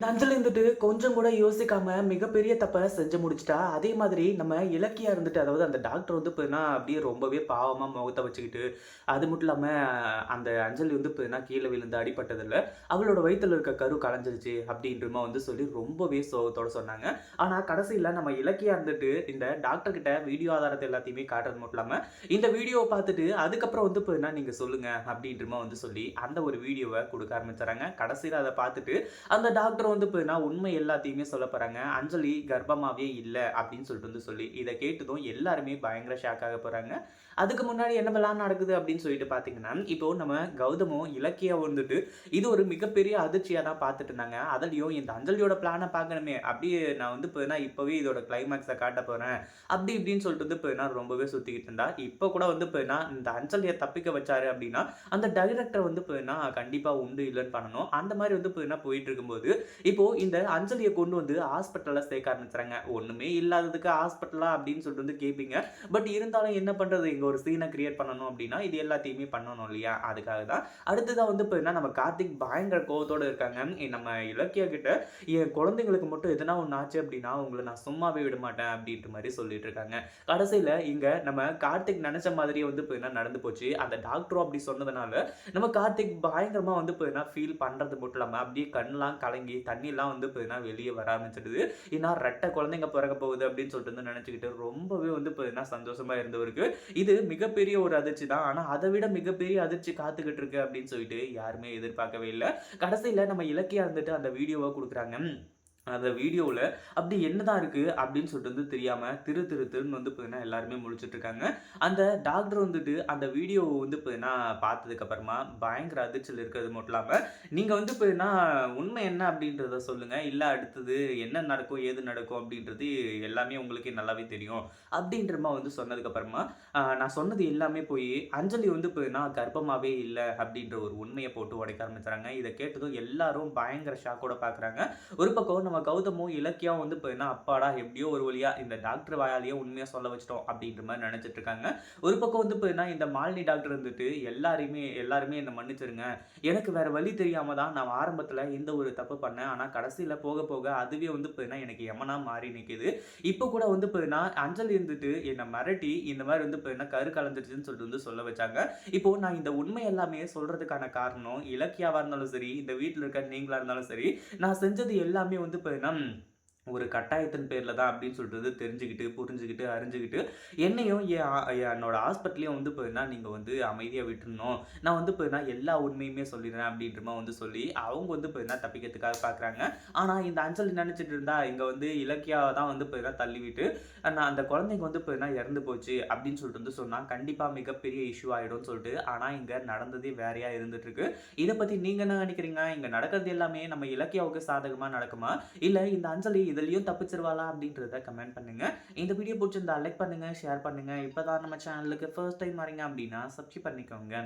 இந்த இருந்துட்டு கொஞ்சம் கூட யோசிக்காம மிகப்பெரிய தப்பை செஞ்சு முடிச்சிட்டா. அதே மாதிரி நம்ம இலக்கியா இருந்துட்டு அதாவது அந்த டாக்டர் வந்து போயினா அப்படியே ரொம்பவே பாவமாக முகத்தை வச்சுக்கிட்டு அது மட்டும் இல்லாமல் அந்த அஞ்சலி வந்து போயினா கீழே விழுந்து அடிபட்டதில்ல அவளோட வயிற்றுல இருக்க கரு கலைஞ்சிருச்சு அப்படின்றமா வந்து சொல்லி ரொம்பவே சோகத்தோட சொன்னாங்க. ஆனால் கடைசியில் நம்ம இலக்கியா இருந்துட்டு இந்த டாக்டர் கிட்ட வீடியோ ஆதாரத்தை எல்லாத்தையுமே காட்டுறது மட்டும் இல்லாமல் இந்த வீடியோவை பார்த்துட்டு அதுக்கப்புறம் வந்து போயினா நீங்கள் சொல்லுங்க அப்படின்றமா வந்து சொல்லி அந்த ஒரு வீடியோவை கொடுக்க ஆரம்பிச்சாங்க கடைசியில் அதை பார்த்துட்டு அந்த டாக்டர் வந்து பார்த்தீங்கன்னா உண்மை எல்லாத்தையுமே சொல்ல போகிறாங்க அஞ்சலி கர்ப்பமாவே இல்லை அப்படின்னு சொல்லிட்டு வந்து சொல்லி இதை கேட்டதும் எல்லாருமே பயங்கர ஷாக் ஆக அதுக்கு முன்னாடி என்னவெல்லாம் நடக்குது அப்படின்னு சொல்லிட்டு பார்த்தீங்கன்னா இப்போ நம்ம கௌதமும் இலக்கியா வந்துட்டு இது ஒரு மிகப்பெரிய அதிர்ச்சியாக தான் பார்த்துட்டு இருந்தாங்க. அதுலேயும் இந்த அஞ்சலியோட பிளானை பார்க்கணுமே அப்படியே நான் வந்து பார்த்தீங்கன்னா இப்போவே இதோட கிளைமேக்ஸை காட்ட போகிறேன் அப்படி இப்படின்னு சொல்லிட்டு வந்து பார்த்தீங்கன்னா ரொம்பவே சுற்றிக்கிட்டு இருந்தா. இப்போ கூட வந்து பார்த்தீங்கன்னா இந்த அஞ்சலியை தப்பிக்க வச்சாரு அப்படின்னா அந்த டைரக்டர் வந்து பார்த்தீங்கன்னா கண்டிப்பாக உண்டு இல்லைன்னு பண்ணணும். அந்த மாதிரி வந்து பார்த்தீங்கன்னா போயிட்டு இருக்கும்போது இப்போ இந்த அஞ்சலியை கொண்டு வந்து ஹாஸ்பிட்டல்ல சேர்க்க ஆரம்பிச்சுறாங்க. ஒண்ணுமே இல்லாததுக்கு ஹாஸ்பிட்டலா அப்படின்னு சொல்லிட்டு வந்து கேட்பீங்க பட் இருந்தாலும் என்ன பண்றது? இங்க ஒரு சீனை கிரியேட் பண்ணணும் அப்படின்னா இது எல்லாத்தையுமே பண்ணணும் இல்லையா? அதுக்காக தான். அடுத்ததான் வந்து இப்போ என்ன? நம்ம கார்த்திக் பயங்கர கோவத்தோடு இருக்காங்க. நம்ம இலக்கியா கிட்ட என் குழந்தைங்களுக்கு மட்டும் எதனா ஒன்று ஆச்சு அப்படின்னா உங்களை நான் சும்மாவே விட மாட்டேன் அப்படின்ற மாதிரி சொல்லிட்டு இருக்காங்க. கடைசியில் இங்கே நம்ம கார்த்திக் நினச்ச மாதிரியே வந்து இப்போ என்ன நடந்து போச்சு? அந்த டாக்டரும் அப்படி சொன்னதுனால நம்ம கார்த்திக் பயங்கரமாக வந்து இப்போ என்ன ஃபீல் பண்ணுறது மட்டும் இல்லாமல் அப்படியே கண்ணெலாம் கலங்கி தண்ணிலாம் வந்து இப்போ வெளியே வர ஆரம்பிச்சிடுது. ஏன்னா ரெட்டை குழந்தைங்க பிறக்க போகுது அப்படின்னு சொல்லிட்டு வந்து நினச்சிக்கிட்டு ரொம்பவே வந்து இப்போ சந்தோஷமாக இருந்தவருக்கு இது மிகப்பெரிய ஒரு அதிர்ச்சி தான். ஆனால் அதை விட மிகப்பெரிய அதிர்ச்சி காத்துக்கிட்டு இருக்கு அப்படின்னு சொல்லிட்டு யாருமே எதிர்பார்க்கவே இல்லை. கடைசியில் நம்ம இலக்கியா இருந்துட்டு அந்த வீடியோவை கொடுக்குறாங்க. அந்த வீடியோவில் அப்படி என்னதான் இருக்குது அப்படின்னு சொல்லிட்டு வந்து தெரியாமல் திரு திரு திருன்னு வந்து பார்த்தீங்கன்னா எல்லாருமே முழிச்சிட்டு இருக்காங்க அந்த டாக்டர் வந்துட்டு அந்த வீடியோவை வந்து பார்த்தீங்கன்னா பார்த்ததுக்கப்புறமா பயங்கர அதிர்ச்சல் இருக்கிறது மட்டும் இல்லாமல் நீங்கள் வந்து பார்த்தீங்கன்னா உண்மை என்ன? அப்படின்றத சொல்லுங்கள் இல்லை அடுத்தது என்ன நடக்கும் ஏது நடக்கும்? அப்படின்றது எல்லாமே உங்களுக்கே நல்லாவே தெரியும். அப்படின்றமா வந்து சொன்னதுக்கப்புறமா நான் சொன்னது எல்லாமே போய் அஞ்சலி வந்து பார்த்தீங்கன்னா கர்ப்பமாகவே இல்லை அப்படின்ற ஒரு உண்மையை போட்டு உடைக்க ஆரம்பிச்சுறாங்க இதை கேட்டதும் எல்லாரும் பயங்கர ஷாக்கோட பார்க்குறாங்க ஒரு பக்கம் நம்ம கௌதமும் இலக்கியம் வந்து இப்போ என்ன அப்பாடா எப்படியோ ஒரு வழியா இந்த டாக்டர் வாயாலேயே உண்மையாக சொல்ல வச்சிட்டோம் அப்படின்ற மாதிரி நினைச்சிட்டு இருக்காங்க. ஒரு பக்கம் வந்து இப்போ என்ன இந்த மாலினி டாக்டர் வந்துட்டு எல்லாரையுமே எல்லாருமே என்னை மன்னிச்சிருங்க. எனக்கு வேற வழி தெரியாம தான் நான் ஆரம்பத்தில் இந்த ஒரு தப்பு பண்ணேன். ஆனால் கடைசியில் போக போக அதுவே வந்து இப்போ என்ன எனக்கு எமனா மாறி நிற்கிது இப்போ கூட வந்து இப்போன்னா அஞ்சல் இருந்துட்டு என்னை மிரட்டி இந்த மாதிரி வந்து இப்போ என்ன கரு கலந்துருச்சுன்னு சொல்லிட்டு வந்து சொல்ல வச்சாங்க. இப்போ நான் இந்த உண்மை எல்லாமே சொல்றதுக்கான காரணம் இலக்கியாவாக இருந்தாலும் சரி இந்த வீட்டில் இருக்க நீங்களா இருந்தாலும் சரி நான் செஞ்சது எல்லாமே வந்து பார்த்தீங்கன்னா ஒரு கட்டாயத்தின் பேரில் தான் அப்படின்னு சொல்கிறது தெரிஞ்சுக்கிட்டு புரிஞ்சுக்கிட்டு அறிஞ்சுக்கிட்டு என்னையும் என்னோட ஹாஸ்பிட்டலையும் வந்து பார்த்தீங்கன்னா நீங்கள் வந்து அமைதியாக விட்டுருணும் நான் வந்து பார்த்தீங்கன்னா எல்லா உண்மையுமே சொல்லிடுறேன் அப்படின்றமா வந்து சொல்லி அவங்க வந்து பார்த்தீங்கன்னா தப்பிக்கிறதுக்காக பார்க்குறாங்க. ஆனால் இந்த அஞ்சலி நினச்சிட்டு இருந்தா இங்கே வந்து இலக்கியாவை தான் வந்து பார்த்தீங்கன்னா தள்ளிவிட்டு நான் அந்த குழந்தைங்க வந்து பார்த்தீங்கன்னா இறந்து போச்சு அப்படின்னு சொல்லிட்டு வந்து சொன்னால் கண்டிப்பாக மிகப்பெரிய இஷ்யூ ஆகிடும்னு சொல்லிட்டு ஆனால் இங்கே நடந்ததே வேறையாக இருந்துட்டுருக்கு. இதை பற்றி நீங்கள் என்ன நினைக்கிறீங்க? இங்கே நடக்கிறது எல்லாமே நம்ம இலக்கியாவுக்கு சாதகமாக நடக்குமா? இல்லை இந்த அஞ்சலி இதுலேயும் தப்பிச்சிருவாளா அப்படின்றத கமெண்ட் பண்ணுங்க. இந்த வீடியோ பிடிச்சிருந்தா லைக் பண்ணுங்கள் ஷேர் பண்ணுங்க. இப்போதான் நம்ம சேனலுக்கு ஃபர்ஸ்ட் டைம் வரீங்க அப்படின்னா சப்ஸ்கிரைப் பண்ணிக்கோங்க.